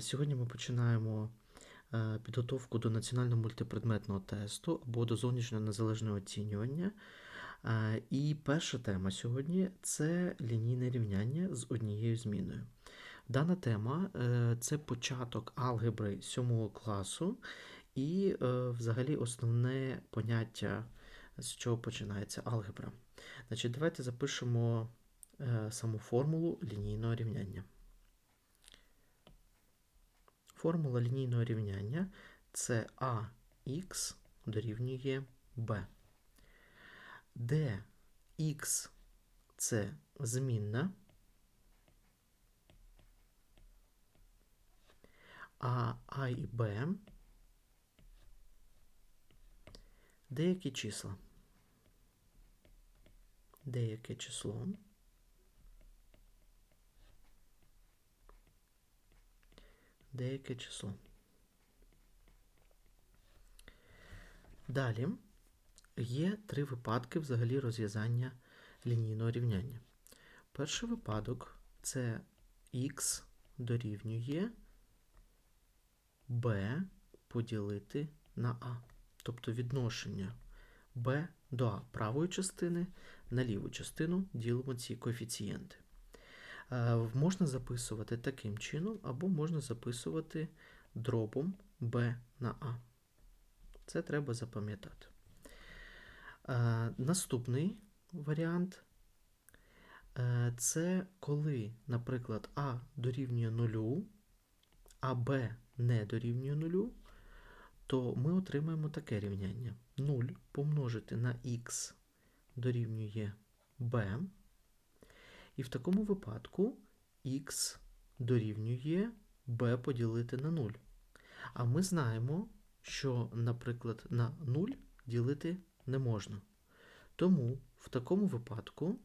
Сьогодні ми починаємо е, підготовку до національного мультипредметного тесту або до зовнішнього незалежного оцінювання. Е, І перша тема сьогодні це лінійне рівняння з однією зміною. Дана тема е, це початок алгебри 7 класу і взагалі основне поняття, з чого починається алгебра. Значить, давайте запишемо саму формулу лінійного рівняння. Формула лінійного рівняння це ax дорівнює b, де x це змінна, а а і b деякі числа. Деяке число. Деяке число. Далі є три випадки взагалі розв'язання лінійного рівняння. Перший випадок це х дорівнює b поділити на а. Тобто відношення b до а правої частини на ліву частину ділимо ці коефіцієнти. Е, Можна записувати таким чином, або можна записувати дробом b на a. Це треба запам'ятати. Е, Наступний варіант е, це коли, наприклад, а дорівнює 0, а b не дорівнює 0, то ми отримаємо таке рівняння. 0 помножити на х дорівнює b. І в такому випадку х дорівнює b поділити на 0. А ми знаємо, що, наприклад, на 0 ділити не можна. Тому в такому випадку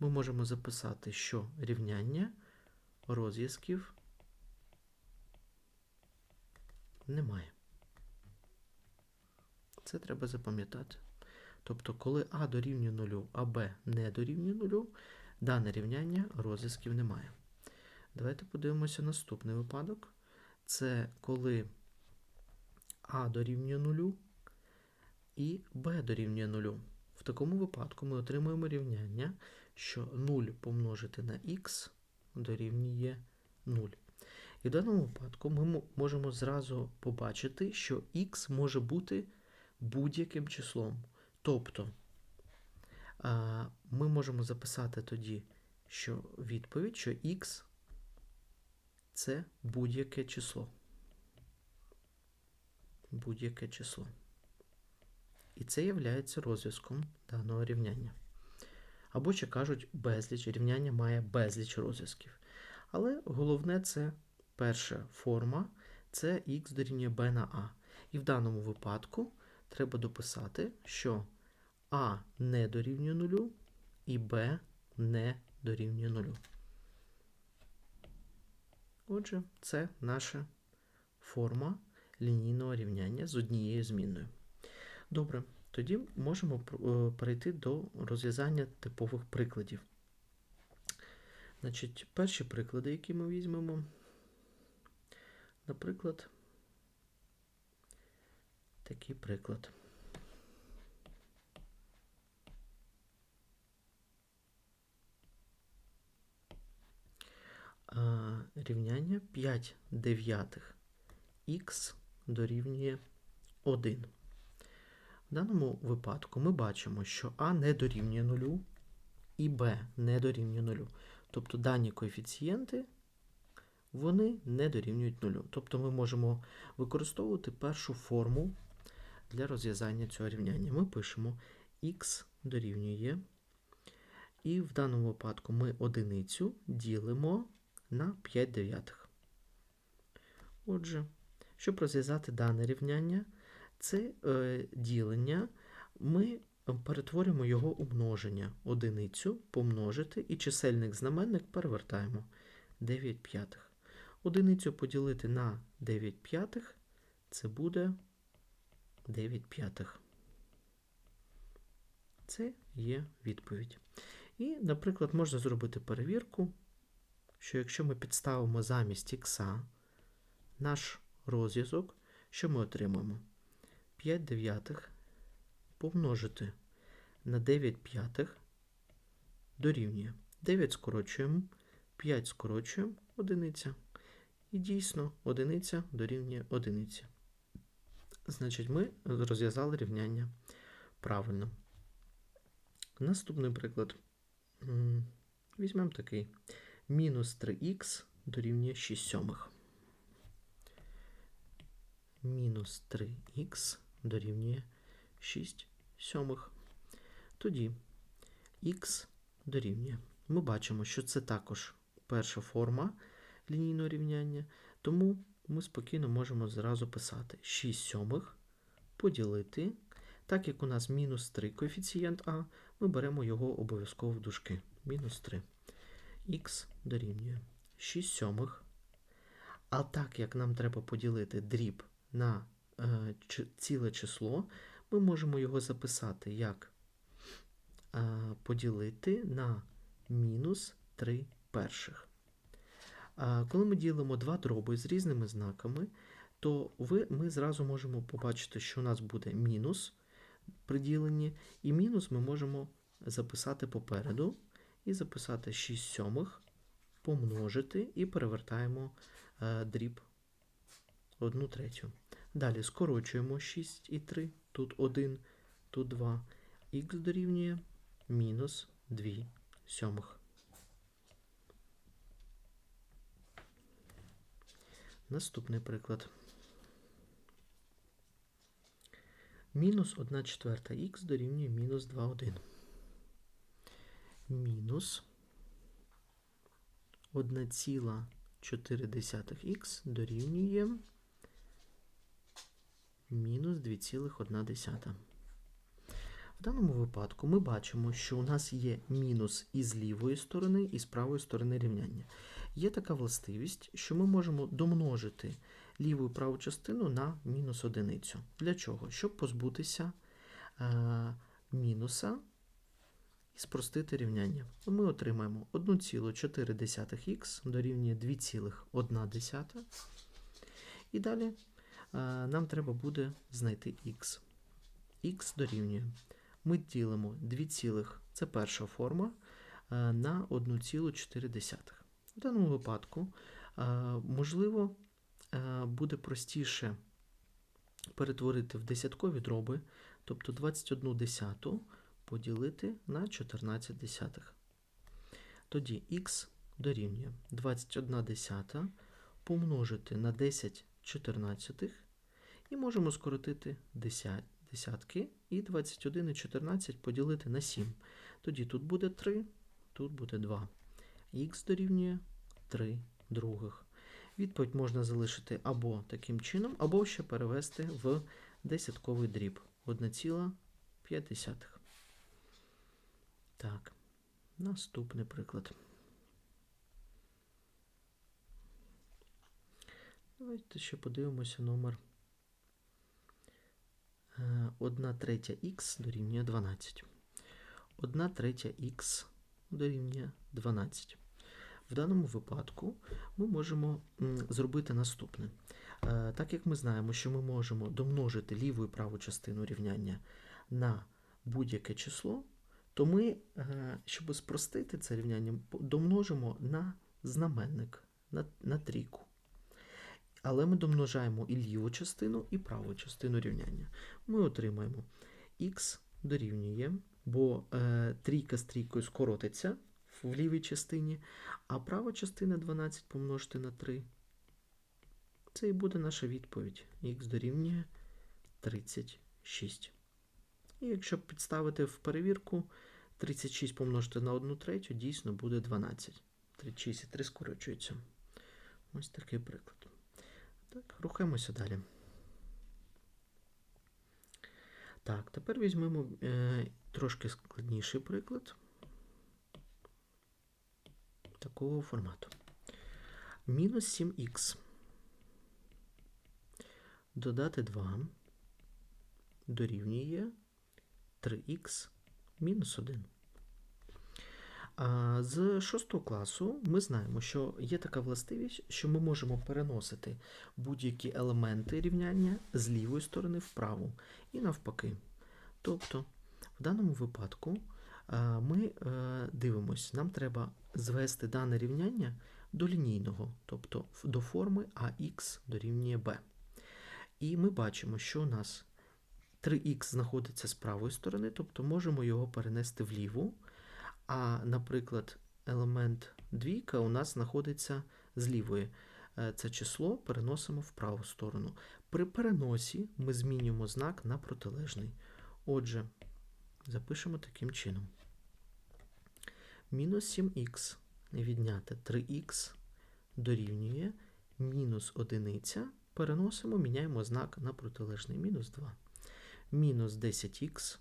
ми можемо записати, що рівняння розв'язків немає. Це треба запам'ятати. Тобто, коли А дорівнює 0, а Б не дорівнює 0, дане рівняння розв'язків немає. Давайте подивимося наступний випадок. Це коли А дорівнює 0 і Б дорівнює 0. В такому випадку ми отримуємо рівняння, що 0 помножити на х дорівнює 0. І в даному випадку ми можемо зразу побачити, що х може бути будь-яким числом. Тобто ми можемо записати тоді, що відповідь, що х це будь-яке число. Будь-яке число. І це є розв'язком даного рівняння. Або ще кажуть, безліч рівняння має безліч розв'язків. Але головне це перша форма це х дорівнює b на a. І в даному випадку треба дописати, що а не дорівнює 0 і Б не дорівнює 0. Отже, це наша форма лінійного рівняння з однією змінною. Добре, тоді можемо перейти до розв'язання типових прикладів. Значить, перші приклади, які ми візьмемо, наприклад, такий приклад. Рівняння 5 дев'ятих х дорівнює 1. В даному випадку ми бачимо, що а не дорівнює 0 і b не дорівнює 0. Тобто дані коефіцієнти вони не дорівнюють 0. Тобто ми можемо використовувати першу форму для розв'язання цього рівняння. Ми пишемо х дорівнює. І в даному випадку ми одиницю ділимо на 5 дев'ятих. Отже, щоб розв'язати дане рівняння, це е, ділення ми перетворюємо його у множення. Одиницю помножити і чисельник знаменник перевертаємо 9 п'ятих. Одиницю поділити на 9 п'ятих це буде 9 п'ятих. Це є відповідь. І, наприклад, можна зробити перевірку що якщо ми підставимо замість х наш розв'язок, що ми отримаємо? 5 дев'ятих помножити на 9 п'ятих дорівнює 9 скорочуємо, 5 скорочуємо, одиниця. І дійсно одиниця дорівнює одиниці. Значить, ми розв'язали рівняння правильно. Наступний приклад. Візьмемо такий. Мінус 3х дорівнює 6 сьомих. Мінус 3х дорівнює 6 сьомих. Тоді х дорівнює. Ми бачимо, що це також перша форма лінійного рівняння, тому ми спокійно можемо зразу писати 6 сьомих поділити. Так як у нас мінус 3 коефіцієнт А, ми беремо його обов'язково в дужки. Мінус 3. Х дорівнює 6 сьомих. А так як нам треба поділити дріб на е, ціле число, ми можемо його записати як е, поділити на мінус 3 перших. А коли ми ділимо два дроби з різними знаками, то ви, ми зразу можемо побачити, що у нас буде мінус при діленні, і мінус ми можемо записати попереду і записати 6 сьомих, помножити і перевертаємо е, дріб 1 третю. Далі скорочуємо 6 і 3, тут 1, тут 2. Х дорівнює мінус 2 сьомих. Наступний приклад. Мінус 1 четверта х дорівнює мінус 2 1. Мінус 1,4х дорівнює мінус 2,1. В даному випадку ми бачимо, що у нас є мінус і з лівої сторони, і з правої сторони рівняння. Є така властивість, що ми можемо домножити ліву і праву частину на мінус одиницю. Для чого? Щоб позбутися е, мінуса і спростити рівняння. Ми отримаємо 1,4х дорівнює 2,1. І далі е, нам треба буде знайти х. х дорівнює. Ми ділимо 2, це перша форма, е, на 1,4. В даному випадку, е, можливо, буде простіше перетворити в десяткові дроби, тобто 21 десяту поділити на 14 десятих. Тоді х дорівнює 21 десята помножити на 10 чотирнадцятих і можемо скоротити 10 десятки і 21 і 14 поділити на 7. Тоді тут буде 3, тут буде 2. Х дорівнює 3 других. Відповідь можна залишити або таким чином, або ще перевести в десятковий дріб 1,5. Так, наступний приклад. Давайте ще подивимося номер 1 третя х дорівнює 12. 1 третя х дорівнює 12. В даному випадку ми можемо зробити наступне. Е, Так як ми знаємо, що ми можемо домножити ліву і праву частину рівняння на будь-яке число, то ми, е, щоб спростити це рівняння, домножимо на знаменник, на, на трійку. Але ми домножаємо і ліву частину, і праву частину рівняння. Ми отримаємо х дорівнює, бо е, трійка з трійкою скоротиться в лівій частині, а права частина 12 помножити на 3. Це і буде наша відповідь. Х дорівнює 36. І якщо підставити в перевірку, 36 помножити на 1 третю, дійсно буде 12. 36 і 3 скорочуються. Ось такий приклад. Так, рухаємося далі. Так, тепер візьмемо е, трошки складніший приклад такого формату. Мінус 7х. Додати 2 дорівнює 3х мінус 1. З 6 класу ми знаємо, що є така властивість, що ми можемо переносити будь-які елементи рівняння з лівої сторони в праву і навпаки. Тобто, в даному випадку ми е, дивимось, нам треба звести дане рівняння до лінійного, тобто до форми ax дорівнює b. І ми бачимо, що у нас 3х знаходиться з правої сторони, тобто можемо його перенести вліву. А, наприклад, елемент двійка у нас знаходиться з лівої. Е, Це число переносимо в праву сторону. При переносі ми змінюємо знак на протилежний. Отже, запишемо таким чином. Мінус 7х відняти 3х дорівнює мінус одиниця. Переносимо, міняємо знак на протилежний мінус 2. Мінус 10х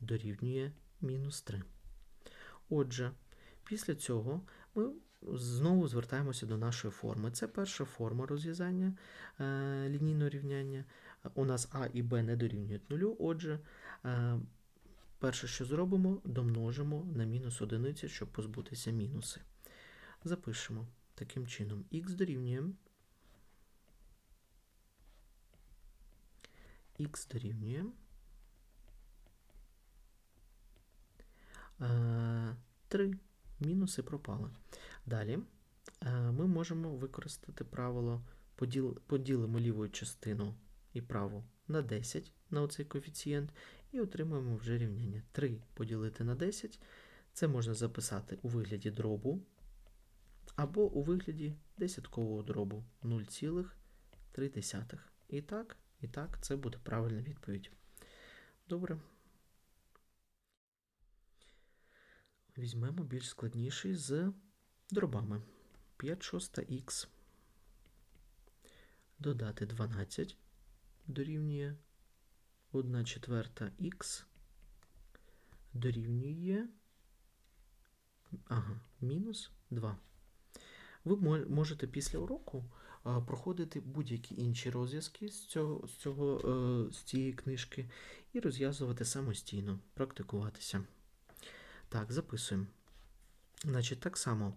дорівнює мінус 3. Отже, після цього ми знову звертаємося до нашої форми. Це перша форма розв'язання е, лінійного рівняння. У нас а і б не дорівнюють нулю. Отже, е, перше, що зробимо, домножимо на мінус одиницю, щоб позбутися мінуси. Запишемо таким чином х дорівнює х дорівнює е, 3. Мінуси пропали. Далі е, ми можемо використати правило поділ, поділимо ліву частину і праву на 10 на оцей коефіцієнт, і отримуємо вже рівняння. 3 поділити на 10 це можна записати у вигляді дробу або у вигляді десяткового дробу 0,3. І так, і так, це буде правильна відповідь. Добре. Візьмемо більш складніший з дробами. 5 шоста х додати 12 дорівнює 1 четверта х дорівнює ага, мінус 2. Ви можете після уроку проходити будь-які інші розв'язки з, цього, з, цього, е, з цієї книжки і розв'язувати самостійно, практикуватися. Так, записуємо. Значить, так само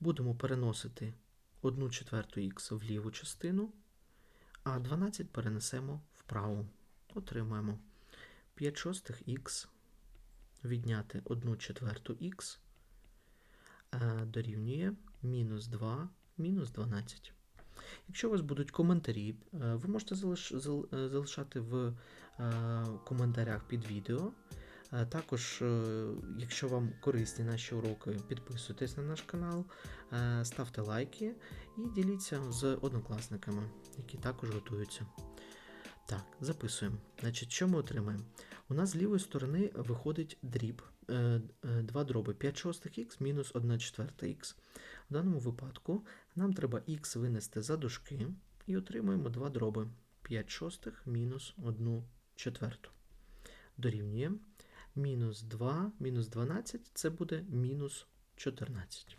будемо переносити 1 четверту х в ліву частину, а 12 перенесемо в праву. Отримаємо 5 шостих х відняти 1 четверту х е, дорівнює мінус 2 мінус 12. Якщо у вас будуть коментарі, е, ви можете е, залишати в е, коментарях під відео. Також, якщо вам корисні наші уроки, підписуйтесь на наш канал, ставте лайки і діліться з однокласниками, які також готуються. Так, записуємо. Значить, що ми отримаємо? У нас з лівої сторони виходить дріб, е, е, два дроби 5 шостих х мінус 1 четверта х. В даному випадку нам треба х винести за дужки і отримуємо два дроби 5 шостих мінус 1 четверту. Дорівнює мінус 2, мінус 12 це буде мінус 14.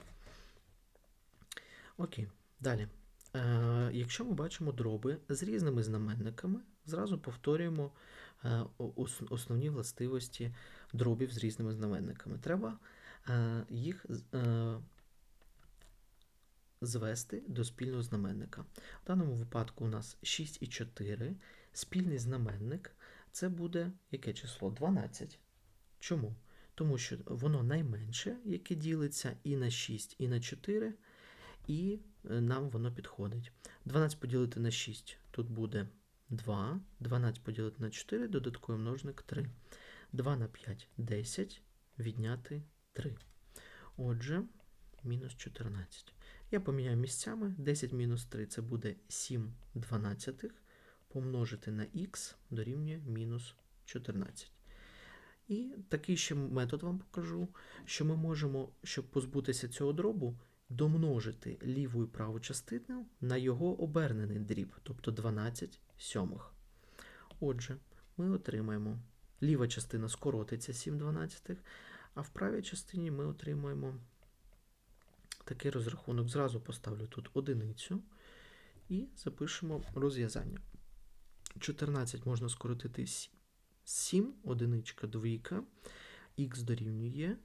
Окей, далі. Е, якщо ми бачимо дроби з різними знаменниками, зразу повторюємо е, основні властивості дробів з різними знаменниками. Треба е, їх е, звести до спільного знаменника. В даному випадку у нас 6 і 4. Спільний знаменник це буде яке число? 12. Чому? Тому що воно найменше, яке ділиться і на 6, і на 4, і е, нам воно підходить. 12 поділити на 6 тут буде 2, 12 поділити на 4, додатковий множник 3. 2 на 5 10, відняти 3. Отже, мінус 14. Я поміняю місцями. 10 мінус 3 це буде 7 дванадцятих. Помножити на х дорівнює мінус 14. І такий ще метод вам покажу, що ми можемо, щоб позбутися цього дробу, домножити ліву і праву частину на його обернений дріб, тобто 12 сьомих. Отже, ми отримаємо ліва частина скоротиться 7 дванадцятих, а в правій частині ми отримаємо такий розрахунок. Зразу поставлю тут одиницю і запишемо розв'язання. 14 можна скоротити 7, одиничка, двійка, х дорівнює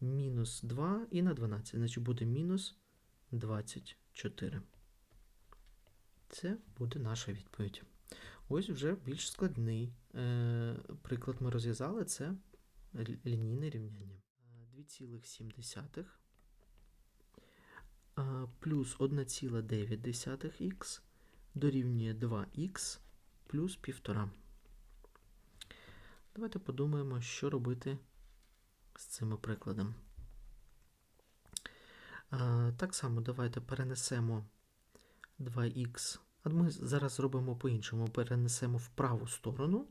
мінус 2 і на 12. Значить буде мінус 24. Це буде наша відповідь. Ось вже більш складний е, приклад ми розв'язали. Це лінійне рівняння. Е, 2,7 а, плюс 1,9х дорівнює 2х плюс 1,5. Давайте подумаємо, що робити з цими прикладом. Так само давайте перенесемо 2х. А ми зараз зробимо по-іншому. Перенесемо в праву сторону,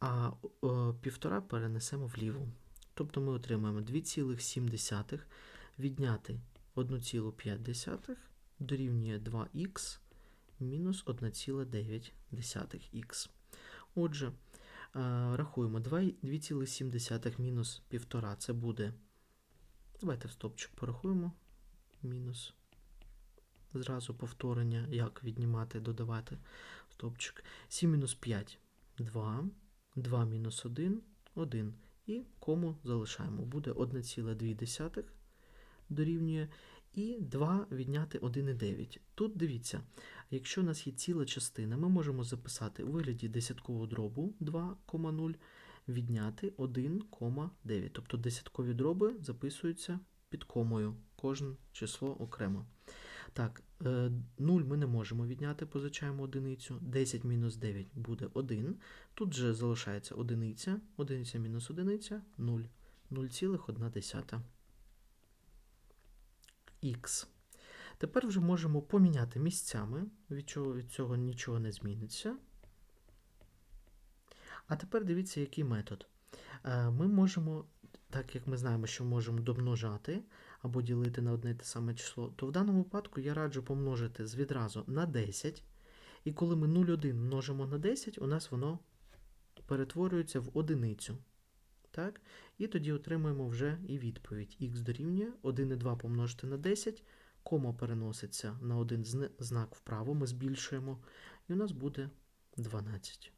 а о, півтора перенесемо вліву. Тобто ми отримаємо 2,7 відняти 1,5 дорівнює 2х мінус 1,9х. Отже, е, рахуємо 2,7 мінус 1,5 це буде. Давайте в стопчик порахуємо. Мінус. Зразу повторення, як віднімати, додавати стопчик. 7 мінус 5 2. 2 мінус 1 1. І кому залишаємо. Буде 1,2 дорівнює. І 2 відняти 1,9. Тут дивіться, якщо у нас є ціла частина, ми можемо записати у вигляді десяткового дробу 2,0 відняти 1,9. Тобто десяткові дроби записуються під комою, кожне число окремо. Так, 0 ми не можемо відняти, позичаємо одиницю. 10 мінус 9 буде 1. Тут же залишається одиниця. Одиниця мінус одиниця 0. 0,1 х. Тепер вже можемо поміняти місцями, від, чого, від цього нічого не зміниться. А тепер дивіться, який метод. Е, Ми можемо, так як ми знаємо, що можемо домножати або ділити на одне і те саме число, то в даному випадку я раджу помножити з відразу на 10. І коли ми 0,1 множимо на 10, у нас воно перетворюється в одиницю. Так? І тоді отримуємо вже і відповідь. х дорівнює 1,2 помножити на 10, кома переноситься на один знак вправо, ми збільшуємо, і у нас буде 12.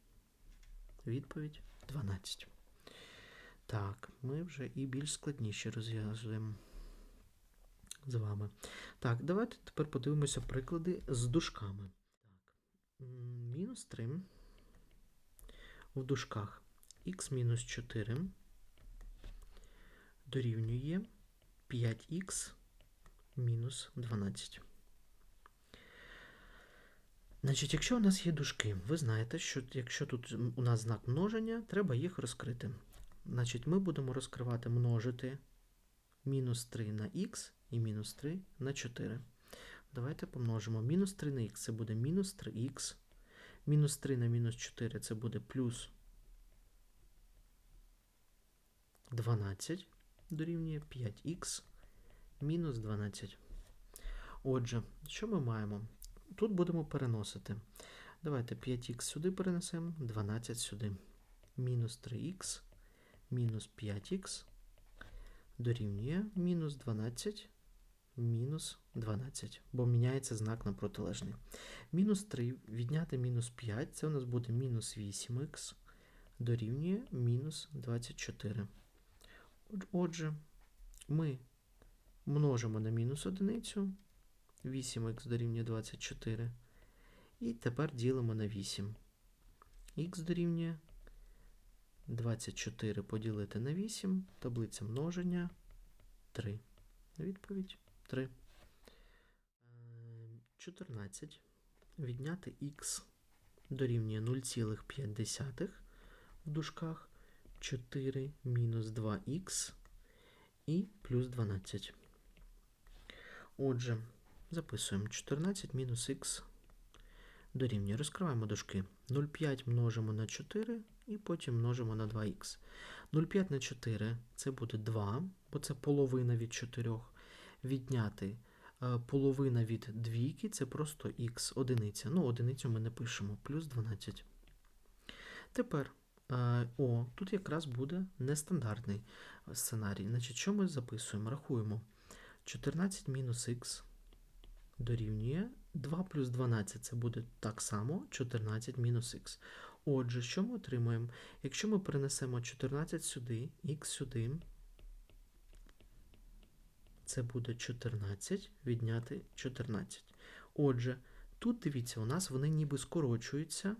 Відповідь 12. Так, ми вже і більш складніші розв'язуємо з вами. Так, давайте тепер подивимося приклади з дужками. Так. Мінус 3 в дужках х мінус 4 дорівнює 5х мінус 12. Значить, якщо у нас є дужки, ви знаєте, що якщо тут у нас знак множення, треба їх розкрити. Значить, ми будемо розкривати множити мінус 3 на х і мінус 3 на 4. Давайте помножимо. Мінус 3 на х це буде мінус 3х. Мінус 3 на мінус 4 це буде плюс 12 дорівнює 5х мінус 12. Отже, що ми маємо? Тут будемо переносити. Давайте 5х сюди перенесемо, 12 сюди. Мінус 3х мінус 5х дорівнює мінус 12 мінус 12, бо міняється знак на протилежний. Мінус 3 відняти мінус 5, це у нас буде мінус 8х дорівнює мінус 24. Отже, ми множимо на мінус одиницю, 8х дорівнює 24. І тепер ділимо на 8. Х дорівнює 24 поділити на 8, таблиця множення 3. Відповідь 3. Е, 14 відняти х дорівнює 0,5 в дужках 4 мінус 2х і плюс 12. Отже, записуємо 14 мінус х дорівнює. Розкриваємо дужки. 0,5 множимо на 4 і потім множимо на 2х. 0,5 на 4 це буде 2, бо це половина від 4. Відняти е, половина від двійки це просто х, одиниця. Ну, одиницю ми не пишемо, плюс 12. Тепер, о, тут якраз буде нестандартний сценарій. Значить, що ми записуємо? Рахуємо. 14 мінус х дорівнює 2 плюс 12 це буде так само 14 мінус х. Отже, що ми отримаємо? Якщо ми перенесемо 14 сюди, х сюди, Це буде 14 відняти 14. Отже, тут дивіться, у нас вони ніби скорочуються.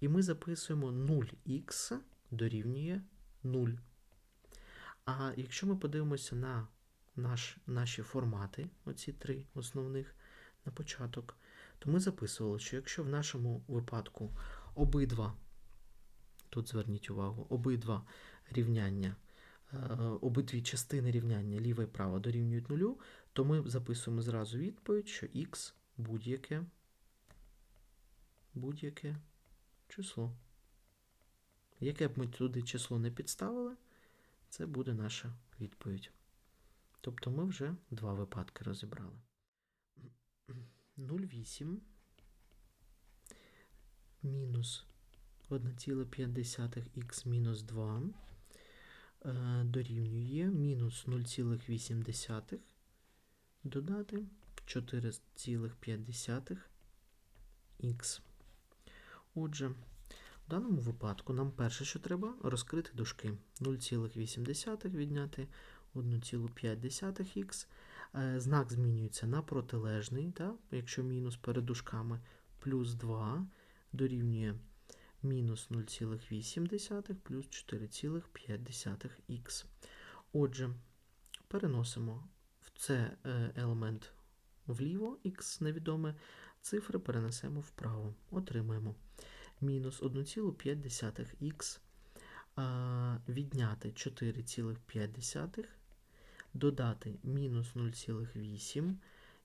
І ми записуємо 0х дорівнює 0. А якщо ми подивимося на наш, наші формати, оці три основних на початок, то ми записували, що якщо в нашому випадку обидва, тут зверніть увагу, обидва рівняння, е, обидві частини рівняння ліва і права дорівнюють нулю, то ми записуємо зразу відповідь, що х будь-яке будь-яке число. Яке б ми туди число не підставили, це буде наша відповідь. Тобто ми вже два випадки розібрали. 0,8 мінус 1,5х мінус 2 е, дорівнює мінус 0,8 додати 4,5х. Отже, в даному випадку нам перше, що треба, розкрити дужки. 0,8 відняти 1,5х. Е, Знак змінюється на протилежний, так? якщо мінус перед дужками, плюс 2 дорівнює мінус 0,8 плюс 4,5х. Отже, переносимо в це е, елемент вліво, х невідоме, цифри перенесемо вправо. Отримаємо мінус 1,5х відняти 4,5, додати мінус 0,8.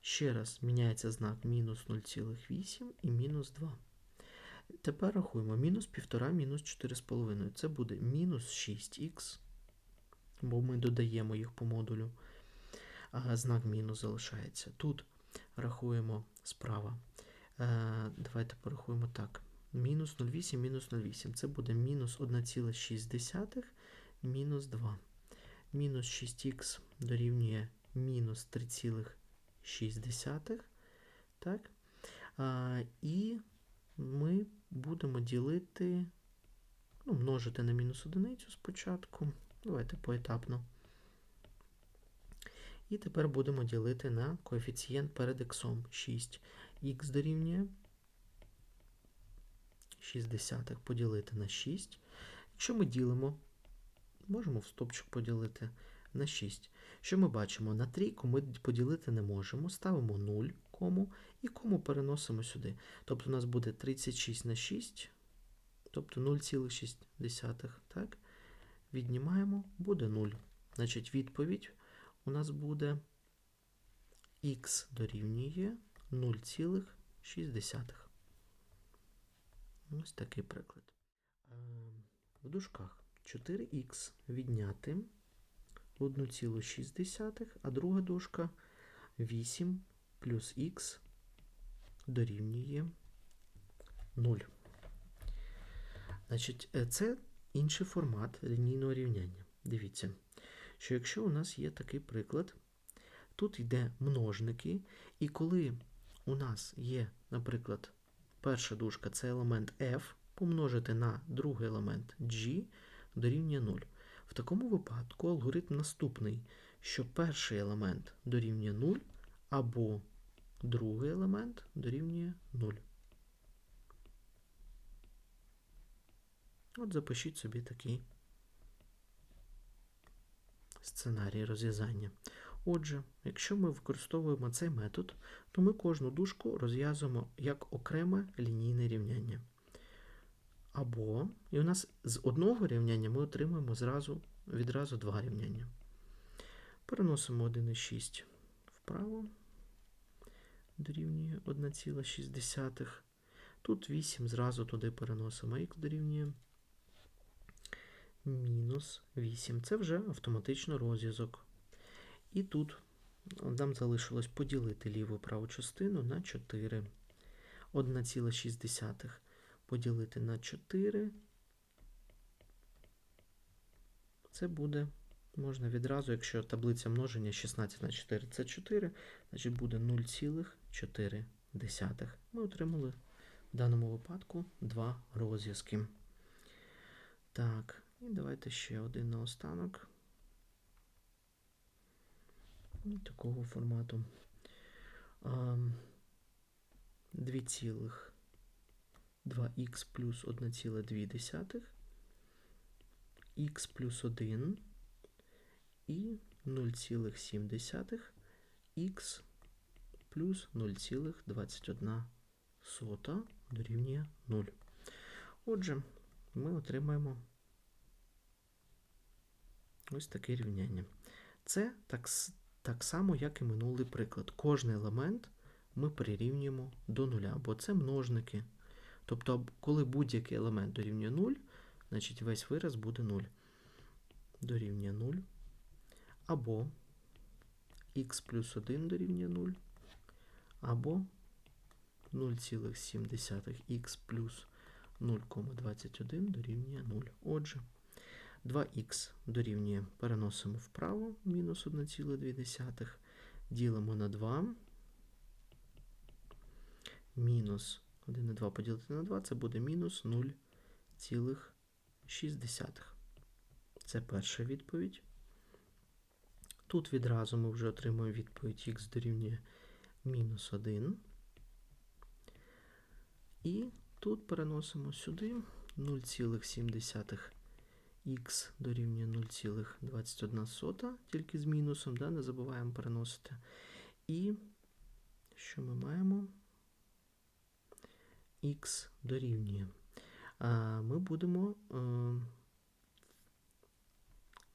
Ще раз міняється знак мінус 0,8 і мінус 2. Тепер рахуємо мінус 1,5 мінус 4,5. Це буде мінус 6х, бо ми додаємо їх по модулю. Знак мінус залишається. Тут рахуємо справа. Е, давайте порахуємо так. Мінус 0,8 мінус 0,8. Це буде мінус 1,6 мінус 2. Мінус 6х дорівнює мінус 3,6. Так? А, І ми будемо ділити, ну, множити на мінус одиницю спочатку. Давайте поетапно. І тепер будемо ділити на коефіцієнт перед х. 6. Х дорівнює 60 поділити на 6. Якщо ми ділимо, можемо в стопчик поділити на 6. Що ми бачимо? На трійку ми поділити не можемо. Ставимо 0 кому і кому переносимо сюди. Тобто у нас буде 36 на 6, тобто 0,6. Так? Віднімаємо, буде 0. Значить, відповідь у нас буде х дорівнює 0,6. Ось такий приклад. В дужках 4х відняти 1,6, а друга дужка 8 плюс х дорівнює 0. Значить, це інший формат лінійного рівняння. Дивіться, що якщо у нас є такий приклад, тут йде множники, і коли у нас є, наприклад, перша дужка це елемент f, помножити на другий елемент g дорівнює 0. В такому випадку алгоритм наступний, що перший елемент дорівнює 0, або другий елемент дорівнює 0. От запишіть собі такий сценарій розв'язання. Отже, якщо ми використовуємо цей метод, то ми кожну дужку розв'язуємо як окреме лінійне рівняння. Або, і у нас з одного рівняння ми отримуємо зразу, відразу два рівняння. Переносимо 1,6 вправо, дорівнює 1,6. Тут 8 зразу туди переносимо, х дорівнює мінус 8. Це вже автоматично розв'язок. І тут нам залишилось поділити ліву праву частину на 4. 1,6 поділити на 4. Це буде, можна відразу, якщо таблиця множення 16 на 4 це 4, значить буде 0,4. Ми отримали в даному випадку два розв'язки. Так, і давайте ще один наостанок. такого формату. 2,2х плюс 1,2, х плюс 1 і 0,7 х плюс 0,21 сота дорівнює 0. Отже, ми отримаємо ось таке рівняння. Це так, так само, як і минулий приклад. Кожний елемент ми прирівнюємо до нуля, бо це множники. Тобто, коли будь-який елемент дорівнює 0, значить весь вираз буде 0. Дорівнює 0. Або х плюс 1 дорівнює 0, або 0,7х плюс 0,21 дорівнює 0. Отже, 2х дорівнює, переносимо вправо, мінус 1,2, ділимо на 2, мінус 1 на 2 поділити на 2, це буде мінус 0,6. Це перша відповідь. Тут відразу ми вже отримуємо відповідь х дорівнює мінус 1. І тут переносимо сюди 0,7 х дорівнює 0,21, тільки з мінусом, да, не забуваємо переносити. І що ми маємо? х дорівнює. Ми будемо е,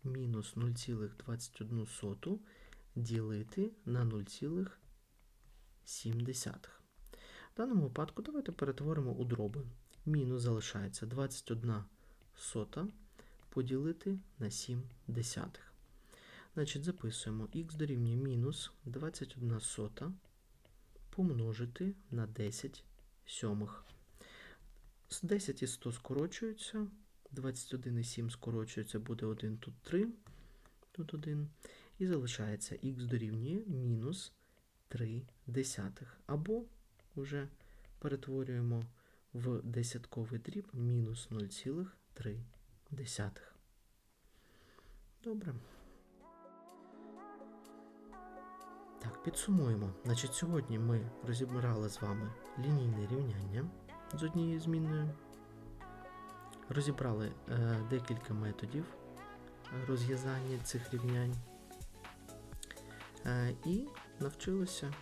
мінус 0,21 ділити на 0,7. В даному випадку давайте перетворимо у дроби. Мінус залишається 21 сота поділити на 7 десятих. Значить, записуємо х дорівнює мінус 21 сота помножити на 10 сьомих. З 10 і 100 скорочуються, 21 і 7 скорочується, буде 1, тут 3, тут 1. І залишається х дорівнює мінус 3 десятих. Або вже перетворюємо в десятковий дріб мінус 0,3 десятих. Добре. Так, підсумуємо. Значить, сьогодні ми розібрали з вами лінійне рівняння з однією змінною. Розібрали е, декілька методів е, розв'язання цих рівнянь. Е, і навчилися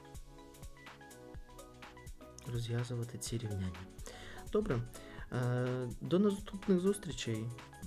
розв'язувати ці рівняння. Добре. Е, до наступних зустрічей.